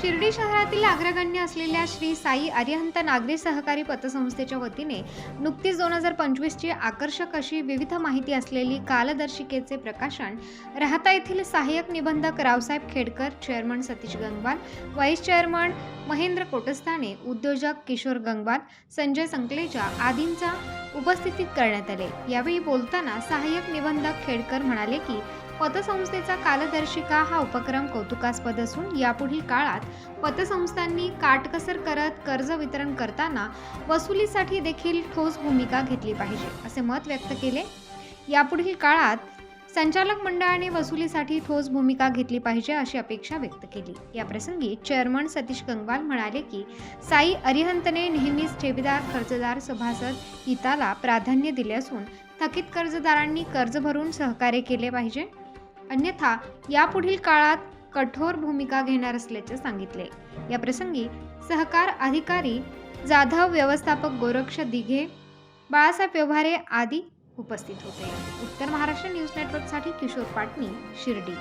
शिर्डी शहरातील अग्रगण्य असलेल्या श्री साई अरिहंत नागरी सहकारी पतसंस्थेच्या वतीने नुकतीच दोन हजार पंचवीसची आकर्षक अशी विविध माहिती असलेली कालदर्शिकेचे प्रकाशन राहता येथील सहाय्यक निबंधक Raosaheb Khedkar chairman Satish Gangwal vice chairman Mahendra Kotasthane उद्योजक किशोर गंगवाल संजय संकलेजा आदींच्या उपस्थितीत करण्यात आले. यावेळी बोलताना सहाय्यक निबंधक खेडकर म्हणाले की पतसंस्थेचा कालदर्शिका हा उपक्रम कौतुकास्पद असून यापुढील काळात पतसंस्थांनी काटकसर करत कर्ज वितरण करताना वसुलीसाठी देखील ठोस भूमिका घेतली पाहिजे असे मत व्यक्त केले. यापुढील काळात संचालक मंडळाने वसुलीसाठी ठोस भूमिका घेतली पाहिजे अशी अपेक्षा व्यक्त केली. या प्रसंगी चेअरमन सतीश गंगवाल म्हणाले की साई अरिहंतने नेहमीच ठेवीदार कर्जदार सभासद हिताला प्राधान्य दिले असून थकीत कर्जदारांनी कर्ज भरून सहकार्य केले पाहिजे. अन्यथा यापुढील काळात कठोर भूमिका घेणार असल्याचे सांगितले. या प्रसंगी सहकार अधिकारी जाधव व्यवस्थापक गोरक्ष दिघे बाळासाहेब व्यवहारे आदी उपस्थित होते. उत्तर महाराष्ट्र न्यूज नेटवर्कसाठी किशोर पाटणी शिर्डी.